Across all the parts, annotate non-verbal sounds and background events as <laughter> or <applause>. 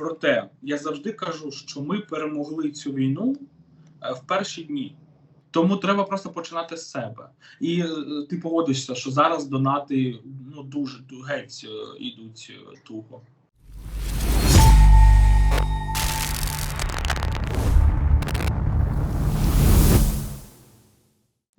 Проте я завжди кажу, що ми перемогли цю війну е, в перші дні. Тому треба просто починати з себе. І е, ти погодишся, що зараз донати ну дуже ду- геть йдуть е, туго.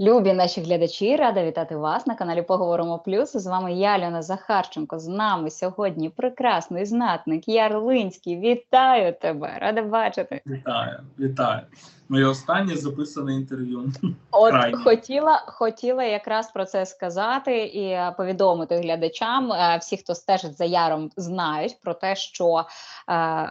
Любі наші глядачі, рада вітати вас на каналі Поговоримо Плюс. З вами я, Альона Захарченко. З нами сьогодні прекрасний знатник Ярлинський. Вітаю тебе! Рада бачити. Вітаю, вітаю. Моє останнє записане інтерв'ю. От хотіла, хотіла якраз про це сказати і повідомити глядачам. Е, Всі, хто стежить за Яром, знають про те, що е,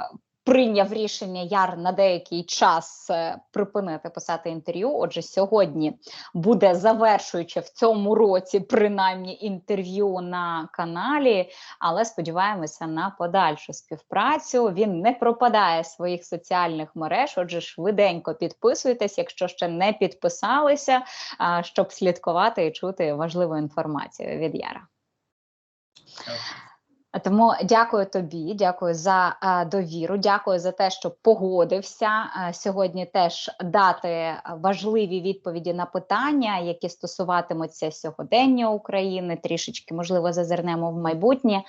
прийняв рішення Яр на деякий час е, припинити писати інтерв'ю. Отже, сьогодні буде завершуючи в цьому році принаймні інтерв'ю на каналі. Але сподіваємося на подальшу співпрацю. Він не пропадає своїх соціальних мереж. Отже, швиденько підписуйтесь, якщо ще не підписалися, щоб слідкувати і чути важливу інформацію від Яра. Тому дякую тобі, дякую за е, довіру, дякую за те, що погодився е, сьогодні. Теж дати е, важливі відповіді на питання, які стосуватимуться сьогодення України. Трішечки можливо зазирнемо в майбутнє.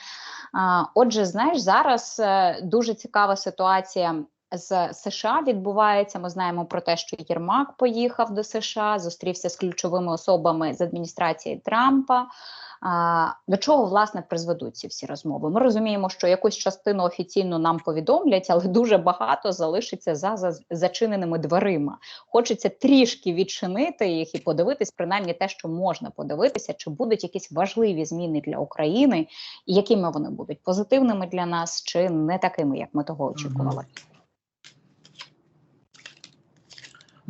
А, Отже, знаєш, зараз е, дуже цікава ситуація. З США відбувається. Ми знаємо про те, що Єрмак поїхав до США, зустрівся з ключовими особами з адміністрації Трампа. А, До чого власне призведуть ці всі розмови? Ми розуміємо, що якусь частину офіційно нам повідомлять, але дуже багато залишиться за, за зачиненими дверима. Хочеться трішки відчинити їх і подивитись, принаймні те, що можна подивитися, чи будуть якісь важливі зміни для України, і якими вони будуть позитивними для нас, чи не такими, як ми того очікували.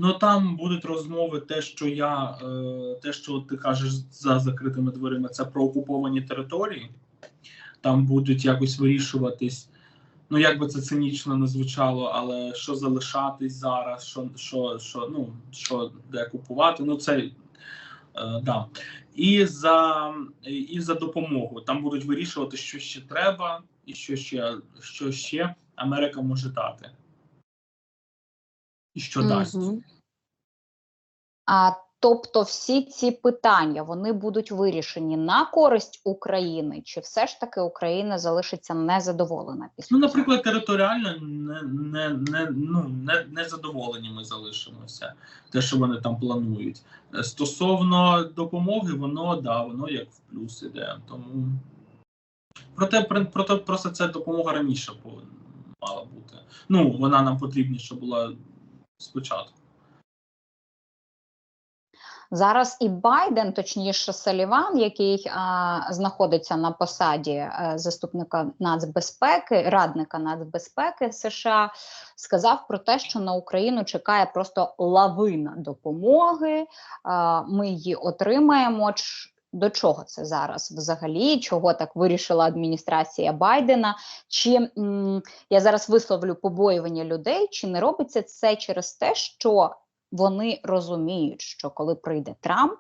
Ну там будуть розмови, те, що я е, те, що ти кажеш за закритими дверима, це про окуповані території. Там будуть якось вирішуватись. Ну, як би це цинічно не звучало, але що залишатись зараз, що що, що, ну, що де купувати, ну це е, да. І за, і за допомогу. Там будуть вирішувати, що ще треба, і що ще, що ще Америка може дати. І що дасть. Мгм. А, тобто всі ці питання вони будуть вирішені на користь України, чи все ж таки Україна залишиться незадоволена після Ну, наприклад, територіально не, не, не, ну, не, не задоволені ми залишимося, те, що вони там планують. Стосовно допомоги, воно да, воно як в плюс іде. Тому проте, проте просто ця допомога раніше мала бути. Ну, вона нам потрібніше була спочатку. Зараз і Байден, точніше, Саліван, який а, знаходиться на посаді е, заступника нацбезпеки, радника нацбезпеки США, сказав про те, що на Україну чекає просто лавина допомоги. А, ми її отримаємо. До чого це зараз взагалі? Чого так вирішила адміністрація Байдена? Чи я зараз висловлю побоювання людей, чи не робиться це через те, що вони розуміють, що коли прийде Трамп,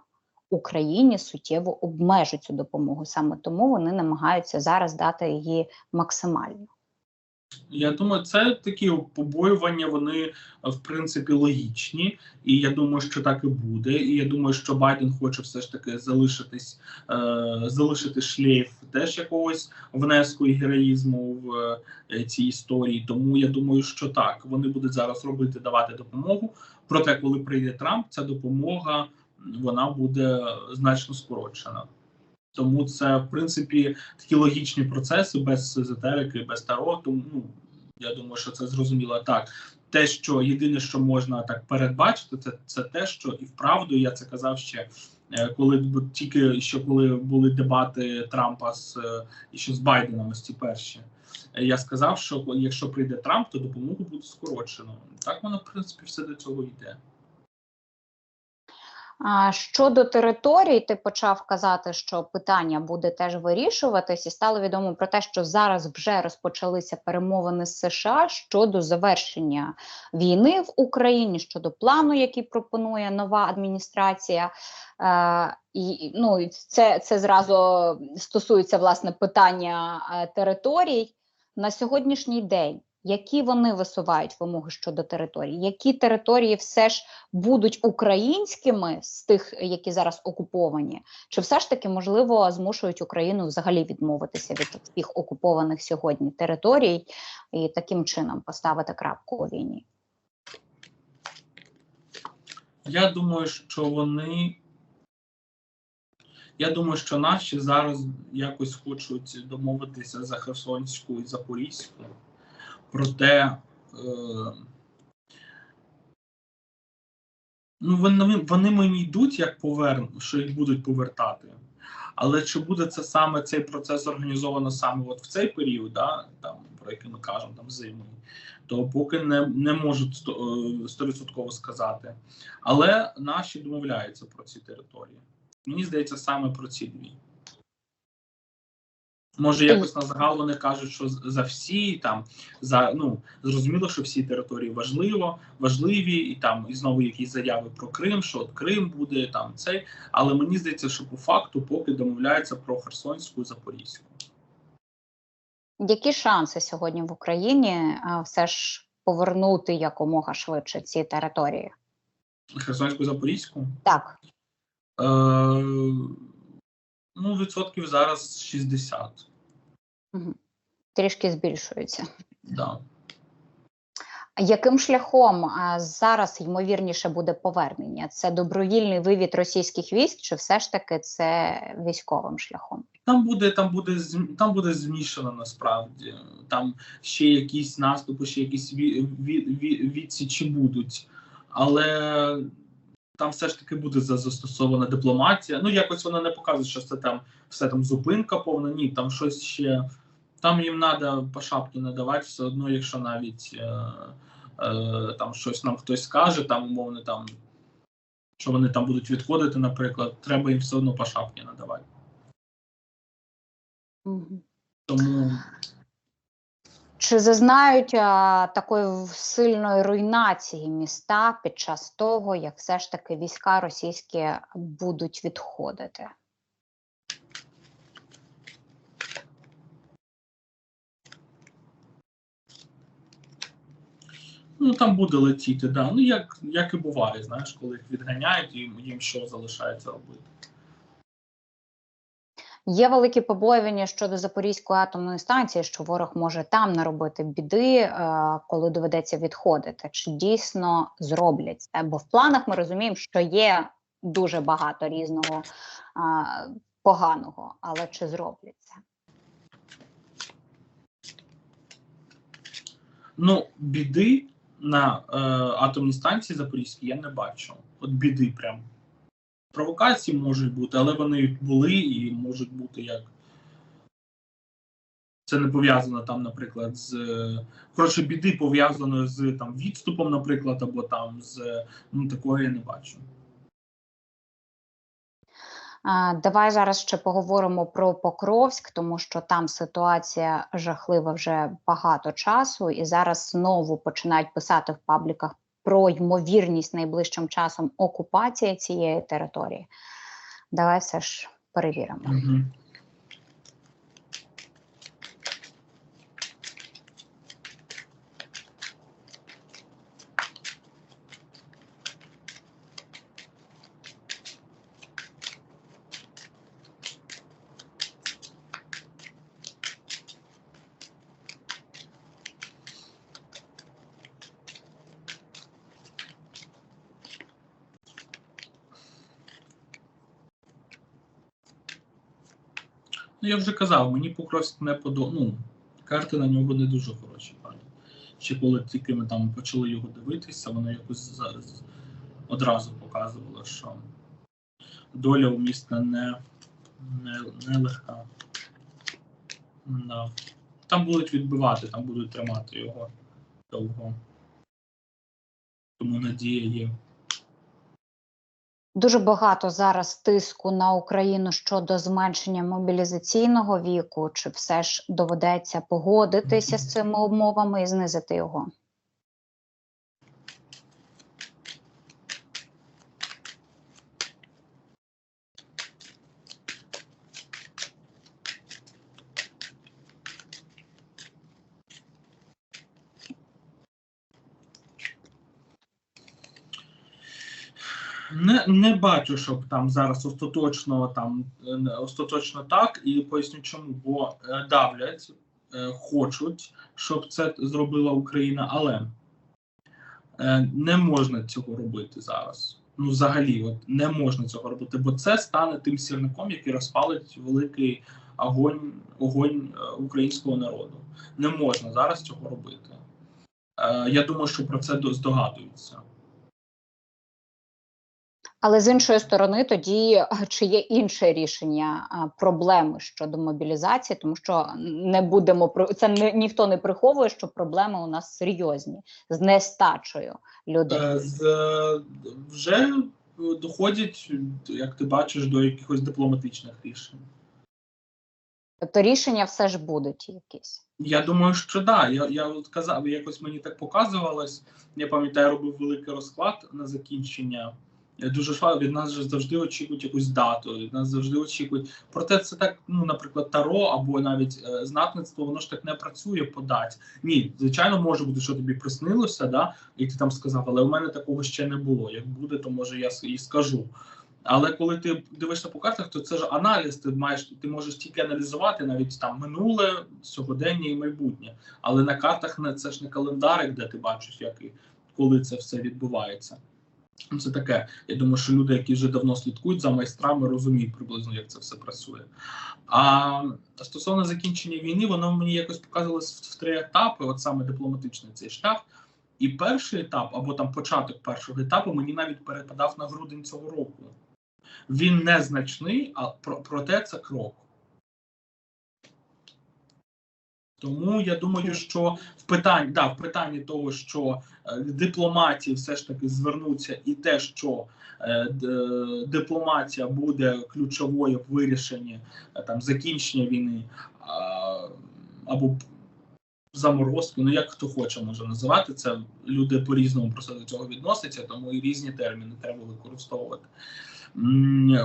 Україні суттєво обмежить цю допомогу. Саме тому вони намагаються зараз дати її максимально. Я думаю, це такі побоювання, вони е, в принципі логічні, і я думаю, що так і буде. І я думаю, що Байден хоче все ж таки залишитись, е, залишити шлейф теж якогось внеску і героїзму в е, цій історії. Тому я думаю, що так вони будуть зараз робити, давати допомогу. Проте, коли прийде Трамп, ця допомога вона буде значно скорочена. Тому це в принципі такі логічні процеси без езотерики, без таро. Тому ну, я думаю, що це зрозуміло так. Те, що єдине, що можна так передбачити, це, це те, що і вправду я це казав ще. е, Коли тільки що коли були дебати Трампа з е, і ще з Байденом, ось ці перші, е, я сказав, що якщо прийде Трамп, то допомогу буде скорочено. Так воно в принципі все до цього йде. А щодо територій, ти почав казати, що питання буде теж вирішуватись, і стало відомо про те, що зараз вже розпочалися перемовини з США щодо завершення війни в Україні, щодо плану, який пропонує нова адміністрація. Е, і ну це, це зразу стосується власне питання е, територій на сьогоднішній день. Які вони висувають вимоги щодо території, які території все ж будуть українськими з тих, які зараз окуповані, чи все ж таки можливо змушують Україну взагалі відмовитися від всіх окупованих сьогодні територій і таким чином поставити крапку у війні? Я думаю, що вони. Я думаю, що наші зараз якось хочуть домовитися за Херсонську і Запорізьку. Проте е, ну, вони, вони мені йдуть як повер... що їх будуть повертати. Але чи буде це саме цей процес організовано саме от в цей період, да, там, про який ми кажемо, там зимою, то поки не не можуть стовідсотково сказати. Але наші домовляються про ці території. Мені здається, саме про ці дві. Може, якось на загал вони кажуть, що за всі там за ну зрозуміло, що всі території важливо, важливі, і там і знову якісь заяви про Крим, що от Крим буде там цей. Але мені здається, що по факту поки домовляються про Херсонську і Запорізьку. Які шанси сьогодні в Україні все ж повернути якомога швидше ці території? Херсонську Запорізьку? Так. Е, Ну, відсотків зараз 60. Угу. Трішки збільшується. Да. Яким шляхом а, зараз ймовірніше буде повернення? Це добровільний вивід російських військ, чи все ж таки це військовим шляхом? Там буде там буде там буде змішано насправді. Там ще якісь наступи, ще якісь від, від, від, відсічі будуть, але там все ж таки буде застосована дипломатія. Ну якось вона не показує, що це там все там зупинка повна. Ні, там щось ще там їм треба по шапки надавати все одно, якщо навіть е, е, там щось нам хтось скаже, там умовно там. Що вони там будуть відходити, наприклад, треба їм все одно по шапки надавати. Тому чи зазнають а, такої сильної руйнації міста під час того, як все ж таки війська російські будуть відходити? Ну там буде летіти, да. Ну як як і буває, знаєш, коли їх відганяють, їм, їм що залишається робити. Є великі побоювання щодо Запорізької атомної станції, що ворог може там наробити біди, е, коли доведеться відходити. Чи дійсно зроблять це? Бо в планах ми розуміємо, що є дуже багато різного поганого, але чи зроблять це? Ну, біди на е, атомній станції Запорізькій я не бачу. От біди прям. Провокації можуть бути, але вони були і можуть бути як. Це не пов'язано там, наприклад, з коротше, біди пов'язаної з там відступом, наприклад, або там з ну такого я не бачу. Давай зараз ще поговоримо про Покровськ, тому що там ситуація жахлива вже багато часу, і зараз знову починають писати в пабліках про ймовірність найближчим часом окупації цієї території. Давай все ж перевіримо. Угу. Ну, я вже казав, мені Покровськ не подобається. Ну, карти на нього не дуже хороші. Ще коли тільки ми там почали його дивитися, воно якось зараз одразу показувало, що доля у міста не не, не легка. Да. Там будуть відбивати, там будуть тримати його довго. Тому надія є. Дуже багато зараз тиску на Україну щодо зменшення мобілізаційного віку, чи все ж доведеться погодитися з цими умовами і знизити його? Не, бачу, щоб там зараз остаточно там е, остаточно так, і поясню чому, бо е, давлять, е, хочуть, щоб це зробила Україна, але не можна цього робити зараз. Ну, взагалі, от не можна цього робити, бо це стане тим сірником, який розпалить великий огонь, огонь українського народу. Не можна зараз цього робити. Я думаю, що про це до- здогадуються. Але з іншої сторони, тоді е, чи є інше рішення проблеми щодо мобілізації, тому що не будемо це не ніхто не приховує, що проблеми у нас серйозні з нестачею людей. Е, з, е, вже доходять, як ти бачиш, до якихось дипломатичних рішень. Тобто рішення все ж будуть якісь. Я думаю, що да. Я, я от казав, якось мені так показувалось. Я пам'ятаю, робив великий розклад на закінчення. Дуже швидко від нас же завжди очікують якусь дату. Від нас завжди очікують. Проте це так, ну, наприклад, таро або навіть е, знатництво, воно ж так не працює по даті. Ні, звичайно, може бути, що тобі приснилося, да, і ти там сказав, але у мене такого ще не було. Як буде, то може я і скажу. Але коли ти дивишся по картах, то це ж аналіз. Ти маєш ти можеш тільки аналізувати навіть там минуле, сьогодення і майбутнє. Але на картах не це ж не календарик, де ти бачиш, як і коли це все відбувається. Ну, Це таке. Я думаю, що люди, які вже давно слідкують за майстрами, розуміють приблизно, як це все працює. А стосовно закінчення війни, воно мені якось показувалось в, в три етапи, от саме дипломатичний цей шлях. І перший етап, або там початок першого етапу, мені навіть перепадав на грудень цього року. Він незначний, а про, проте це крок. Тому я думаю, що в питанні, да, в питанні того, що е, дипломатії все ж таки звернуться, і те, що е, дипломатія буде ключовою в вирішенні е, там закінчення війни а, або заморозки, ну як хто хоче може називати це. Люди по-різному просто до цього відносяться, тому і різні терміни треба використовувати.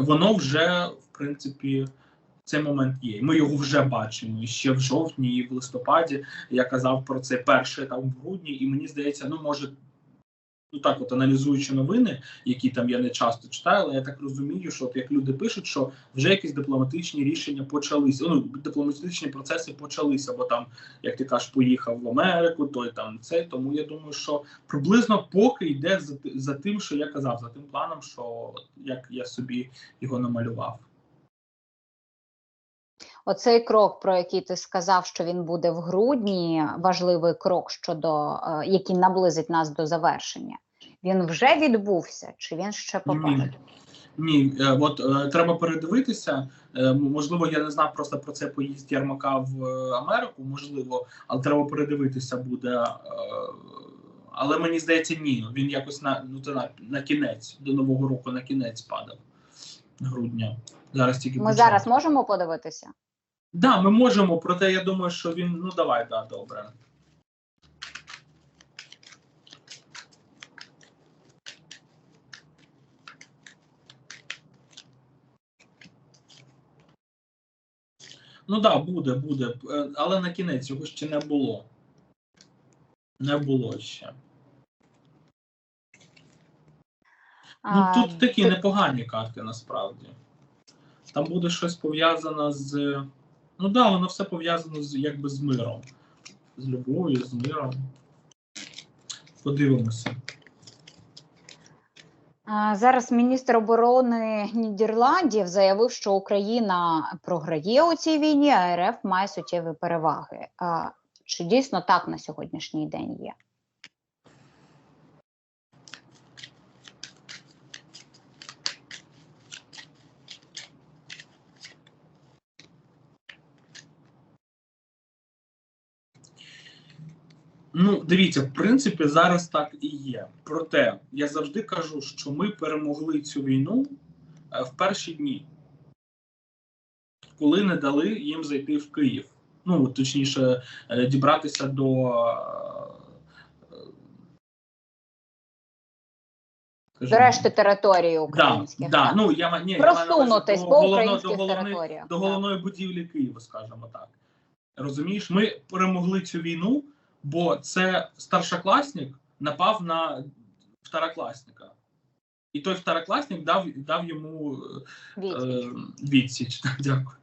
Воно вже в принципі цей момент є. Ми його вже бачимо ще в жовтні, і в листопаді. Я казав про це перший там в грудні, і мені здається, ну може. Ну так, от аналізуючи новини, які там я не часто читаю, але я так розумію, що от як люди пишуть, що вже якісь дипломатичні рішення почалися. Ну дипломатичні процеси почалися, бо там, як ти кажеш, поїхав в Америку, той там цей. Тому я думаю, що приблизно поки йде за, за тим, що я казав, за тим планом, що як я собі його намалював. Оцей крок, про який ти сказав, що він буде в грудні, важливий крок щодо е, який наблизить нас до завершення. Він вже відбувся, чи він ще попереду? Ні, е, от е, треба передивитися. Е, можливо, я не знав просто про це поїзд Ярмака в Америку, можливо, але треба передивитися буде. Е, але мені здається, ні. Він якось на ну на, на кінець до нового року на кінець падав грудня. Зараз тільки Ми почав. зараз можемо подивитися? Да, ми можемо, проте я думаю, що він. Ну давай, да, добре. Ну так, да, буде, буде. Е, Але на кінець його ще не було. Не було ще. Ну, тут такі непогані карти насправді. Там буде щось пов'язане з. Ну да, воно все пов'язано з якби з миром. З любов'ю, з миром. Подивимося. Зараз міністр оборони Нідерландів заявив, що Україна програє у цій війні, а РФ має суттєві переваги. Чи дійсно так на сьогоднішній день є? Ну, дивіться, в принципі, зараз так і є. Проте я завжди кажу, що ми перемогли цю війну е, в перші дні, коли не дали їм зайти в Київ. Ну, точніше, е, дібратися до. е, До решти території Да, українських. да, так? ну, я, ні, я Просунутись до по українських до головної- територіях. до головної будівлі Києва, скажімо так. Розумієш, ми перемогли цю війну, бо це старшокласник напав на второкласника. І той второкласник дав дав йому е, Відсіч. <laughs> Дякую.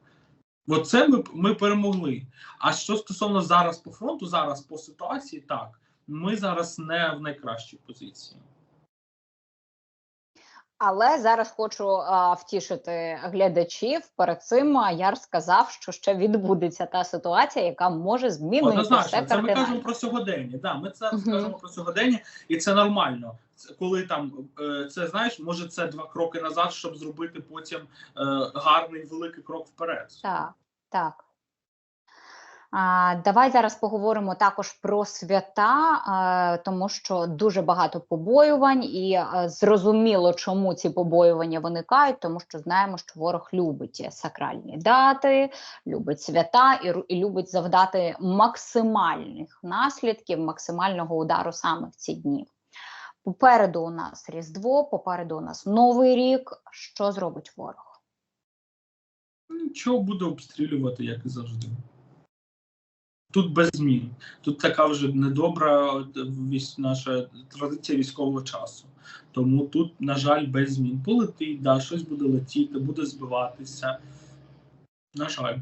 Бо. Оце ми, ми перемогли. А що стосовно зараз по фронту, зараз по ситуації, так, ми зараз не в найкращій позиції. Але зараз хочу а, втішити глядачів. Перед цим а, Яр сказав, що ще відбудеться та ситуація, яка може змінити все Однозначно, це ми кажемо про сьогодення. Да, ми це Мгм. кажемо про сьогодення, і це нормально. Коли там е, це знаєш, може це два кроки назад, щоб зробити потім е, гарний великий крок вперед. Так, так. Давай зараз поговоримо також про свята, тому що дуже багато побоювань, і зрозуміло, чому ці побоювання виникають, тому що знаємо, що ворог любить сакральні дати, любить свята і любить завдати максимальних наслідків, максимального удару саме в ці дні. Попереду у нас Різдво, попереду у нас Новий рік. Що зробить ворог? Нічого буде обстрілювати, як і завжди. Тут без змін. Тут така вже недобра наша традиція військового часу. Тому тут, на жаль, без змін. Полетить, да, щось буде летіти, буде збиватися. На жаль.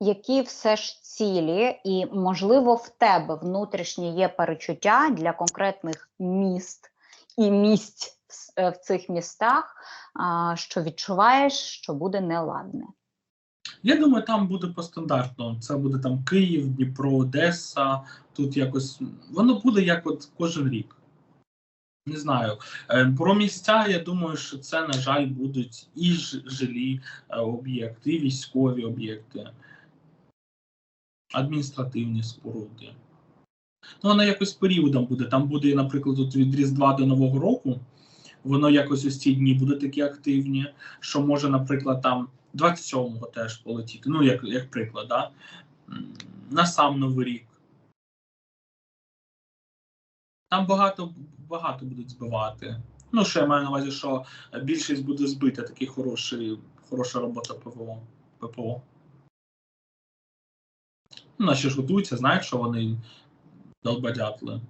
які все ж цілі, і можливо в тебе внутрішнє є перечуття для конкретних міст і місць в е, в цих містах, що відчуваєш, що буде неладне. Я думаю, там буде по стандартно. Це буде там Київ, Дніпро, Одеса. Тут якось воно буде як от кожен рік. Не знаю. Е, Про місця, я думаю, що це, на жаль, будуть і жилі е, об'єкти, і військові об'єкти, адміністративні споруди. Ну, воно якось періодом буде. Там буде, наприклад, от від Різдва до Нового року. Воно якось ось ці дні буде такі активні, що може, наприклад, там 27-го теж полетіти. Ну, як, як приклад, да? На сам Новий рік. Там багато, багато будуть збивати. Ну, що я маю на увазі, що більшість буде збита, такий хороший, хороша робота ПВО. ППО. Ну, наші ж готуються, знають, що вони долбадятли.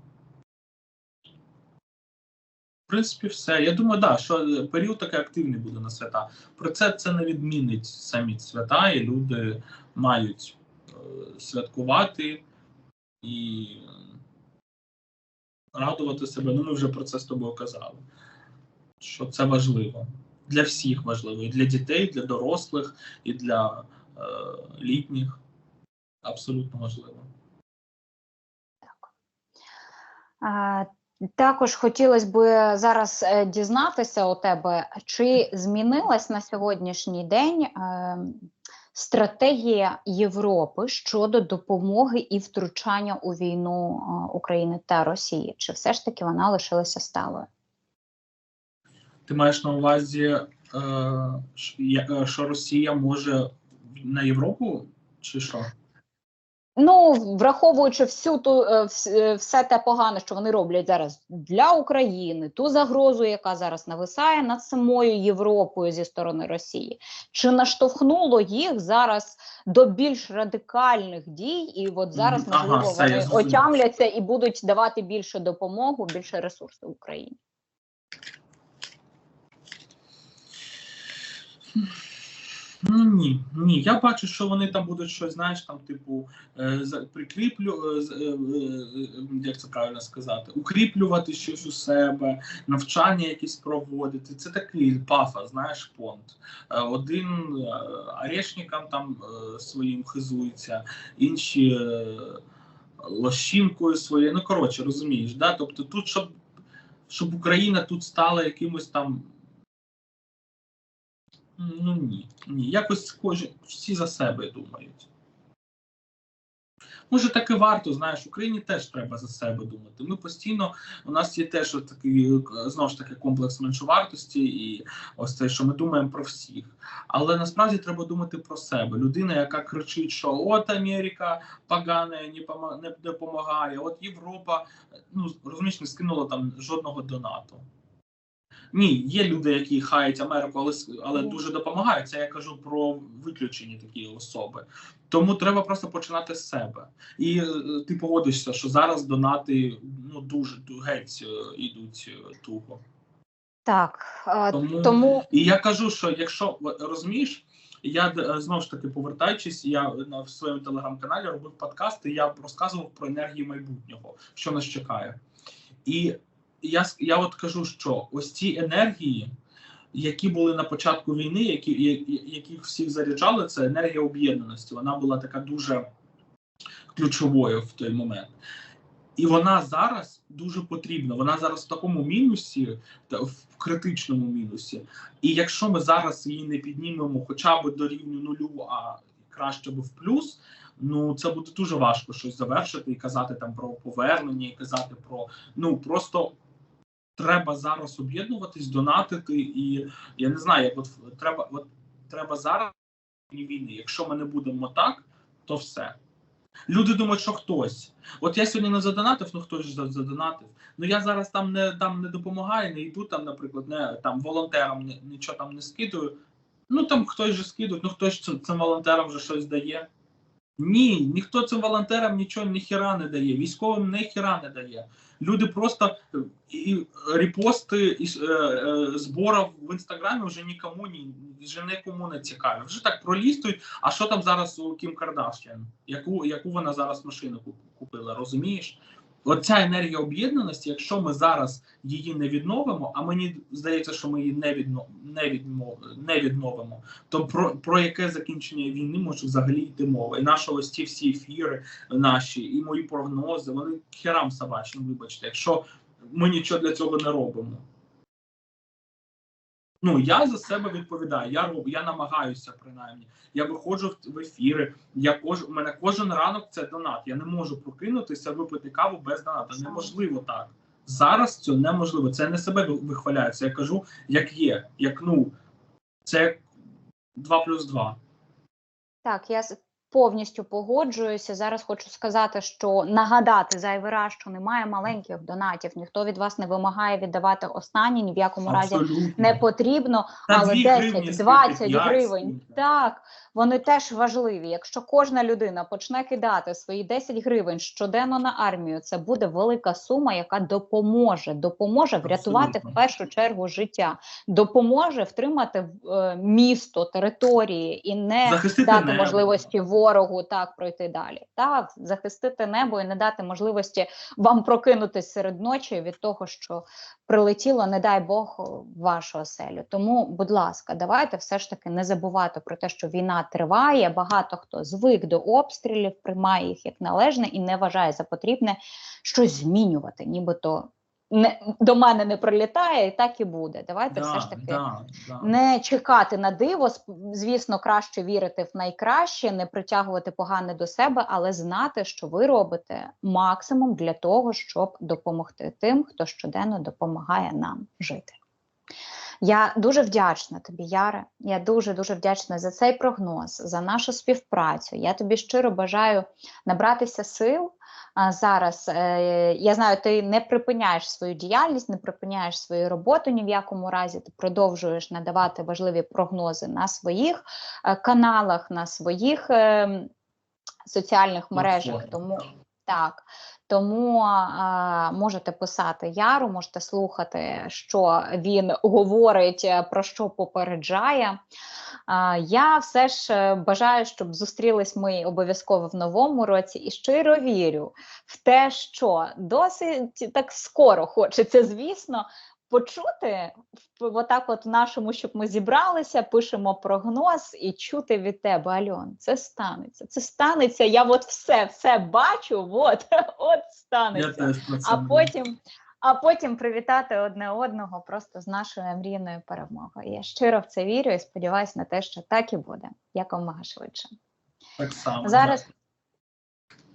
В принципі, все. Я думаю, да, що період такий активний буде на свята. Про це це не відмінить самі свята, і люди мають е, святкувати і радувати себе. Ну, ми вже про це з тобою казали. Що це важливо. Для всіх важливо. І для дітей, і для дорослих, і для е, літніх. Абсолютно важливо. Також хотілося б зараз е, дізнатися у тебе, чи змінилась на сьогоднішній день е, стратегія Європи щодо допомоги і втручання у війну е, України та Росії? Чи все ж таки вона лишилася сталою? Ти маєш на увазі, що Росія може на Європу, чи що? Ну, враховуючи всю ту е, е, все те погане, що вони роблять зараз для України, ту загрозу, яка зараз нависає над самою Європою зі сторони Росії, чи наштовхнуло їх зараз до більш радикальних дій? І от зараз. Ага, можливо все, вони отямляться і будуть давати більше допомогу, більше ресурсів Україні. Ну ні, ні. Я бачу, що вони там будуть щось, знаєш, там, типу, е, прикріплю, е, е, е, як це правильно сказати, укріплювати щось у себе, навчання якісь проводити. Це такий пафос, знаєш, понт. Один орешникам там своїм хизується, інші лощинкою своєю. Ну, коротше, розумієш, да? Тобто тут, щоб, щоб Україна тут стала якимось там. Ну ні, ні. Якось кожен всі за себе думають. Може, так і варто, знаєш, Україні теж треба за себе думати. Ми постійно, у нас є теж такий знову ж таки комплекс меншовартості, і ось це, що ми думаємо про всіх. Але насправді треба думати про себе. Людина, яка кричить, що от Америка погана, не допомагає, от Європа, ну розумієш, не скинула там жодного донату. Ні, є люди, які хаять Америку, але але дуже допомагають. Це я кажу про виключені такі особи. Тому треба просто починати з себе. І е, ти погодишся, що зараз донати ну дуже геть е, ідуть е, туго. Так, е, Тому- тому І я кажу, що якщо розумієш, я е, знову ж таки повертаючись, я на в своєму телеграм-каналі робив подкасти. Я розказував про енергію майбутнього, що нас чекає. І я я от кажу, що ось ці енергії, які були на початку війни, які яких всіх заряджали, це енергія об'єднаності. Вона була така дуже ключовою в той момент. І вона зараз дуже потрібна. Вона зараз в такому мінусі, в критичному мінусі. І якщо ми зараз її не піднімемо хоча б до рівню нулю, а краще б в плюс, ну це буде дуже важко щось завершити і казати там про повернення, і казати про ну просто. Треба зараз об'єднуватись, донатити, і я не знаю, як от треба, от треба зараз війни. Якщо ми не будемо так, то все. Люди думають, що хтось. От я сьогодні не задонатив, ну хтось ж задонатив. Ну я зараз там не там не допомагаю, не йду там, наприклад, не там волонтерам нічого там не скидую. Ну там хтось же скидує, ну хтось цим волонтерам вже щось дає. Ні, ніхто цим волонтерам нічого ніхіра не дає, військовим ніхіра не дає. Люди просто і репости і е, е, зборів в інстаграмі вже нікому ні вже нікому не цікаві. Вже так пролістують. А що там зараз у Кім Кардашян? Яку яку вона зараз машину купила? Розумієш? Оця енергія об'єднаності, якщо ми зараз її не відновимо, а мені здається, що ми її не відно, не, відмо, не відновимо, то про, про яке закінчення війни може взагалі йти мова? І наші ось ті всі ефіри наші, і мої прогнози, вони херам собачним, вибачте, якщо ми нічого для цього не робимо. Ну, я за себе відповідаю. Я роблю, я намагаюся принаймні. Я виходжу в- ефіри. Я кож, у мене кожен ранок це донат. Я не можу прокинутися, випити каву без доната. Неможливо так. Зараз це неможливо. Це не себе ви- вихваляю. Це я кажу, як є. Як ну, це два 2 плюс 2. Так, я повністю погоджуюся. Зараз хочу сказати, що нагадати зайвий раз, що немає маленьких донатів. Ніхто від вас не вимагає віддавати останні, ні в якому разі не потрібно. Та але дві 10, гривні скільки, 20 п'ять гривень, так, вони теж важливі. Якщо кожна людина почне кидати свої 10 гривень щоденно на армію, це буде велика сума, яка допоможе, допоможе врятувати Абсолютно. в першу чергу життя, допоможе втримати е, місто, території і не Захистити дати небо. можливості ворогу так пройти далі. Так, захистити небо і не дати можливості вам прокинутись серед ночі від того, що прилетіло, не дай Бог, в вашу оселю. Тому, будь ласка, давайте все ж таки не забувати про те, що війна триває. Багато хто звик до обстрілів, приймає їх як належне і не вважає за потрібне щось змінювати, нібито. Не до мене не прилітає, і так і буде. Давайте все ж таки да, да. не чекати на диво. Звісно, краще вірити в найкраще, не притягувати погане до себе, але знати, що ви робите максимум для того, щоб допомогти тим, хто щоденно допомагає нам жити. Я дуже вдячна тобі, Яре. Я дуже дуже вдячна за цей прогноз, за нашу співпрацю. Я тобі щиро бажаю набратися сил. А зараз е, я знаю, ти не припиняєш свою діяльність, не припиняєш свою роботу ні в якому разі. Ти продовжуєш надавати важливі прогнози на своїх е, каналах, на своїх е, соціальних мережах. Тому так. Тому а, можете писати Яру, можете слухати, що він говорить, про що попереджає. Я все ж е, бажаю, щоб зустрілись ми обов'язково в новому році, і щиро вірю в те, що досить так скоро хочеться, звісно. Почути отак, от в нашому, щоб ми зібралися, пишемо прогноз і чути від тебе, Альон, це станеться. Це станеться. Я от все, все бачу, от, <laughs> от Я станеться. теж А потім, а потім привітати одне одного просто з нашою мрійною перемогою. Я щиро в це вірю і сподіваюся на те, що так і буде, якомога швидше. так само. Зараз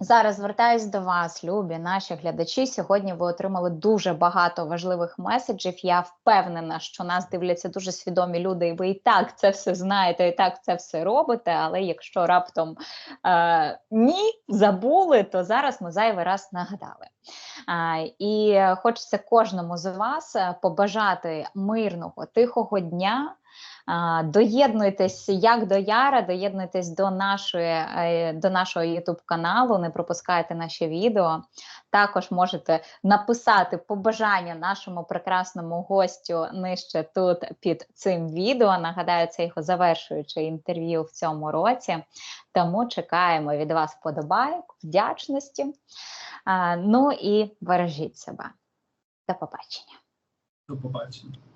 Зараз звертаюсь до вас, любі наші глядачі. Сьогодні ви отримали дуже багато важливих меседжів. Я впевнена, що нас дивляться дуже свідомі люди, і ви і так це все знаєте, і так це все робите. Але якщо раптом е, ні забули, то зараз ми зайвий раз нагадали. А, і хочеться кожному з вас е, побажати мирного, тихого дня. Доєднуйтесь як до Яра, доєднуйтесь до нашої е, до нашого youtube каналу, не пропускайте наші відео. Також можете написати побажання нашому прекрасному гостю нижче тут під цим відео. Нагадаю, це його завершуюче інтерв'ю в цьому році. Тому чекаємо від вас вподобайок, вдячності. Ну і бережіть себе. До побачення. До побачення.